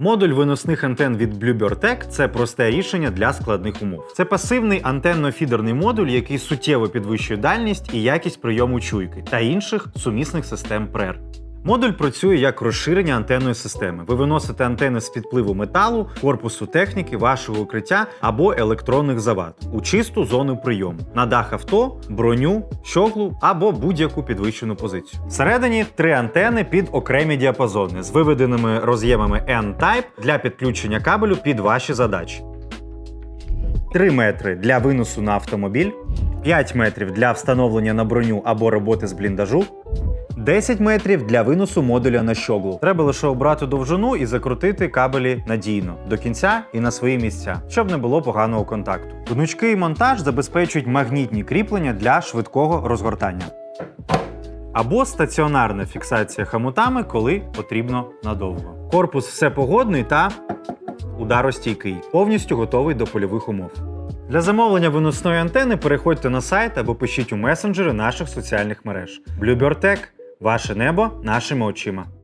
Модуль виносних антен від Bluebird це просте рішення для складних умов. Це пасивний антенно-фідерний модуль, який суттєво підвищує дальність і якість прийому чуйки та інших сумісних систем PRER. Модуль працює як розширення антенної системи. Ви виносите антени з підпливу металу, корпусу техніки, вашого укриття або електронних завад у чисту зону прийому на дах авто, броню, щоглу або будь-яку підвищену позицію. Всередині три антени під окремі діапазони з виведеними роз'ємами N-Type для підключення кабелю під ваші задачі. 3 метри для виносу на автомобіль, 5 метрів для встановлення на броню або роботи з бліндажу, 10 метрів для виносу модуля на щоглу. Треба лише обрати довжину і закрутити кабелі надійно до кінця і на свої місця, щоб не було поганого контакту. Гнучкий монтаж забезпечують магнітні кріплення для швидкого розгортання. Або стаціонарна фіксація хамутами, коли потрібно надовго. Корпус всепогодний та ударостійкий, повністю готовий до польових умов. Для замовлення виносної антени переходьте на сайт або пишіть у месенджери наших соціальних мереж. Bluebird Tech – ваше небо нашими очима.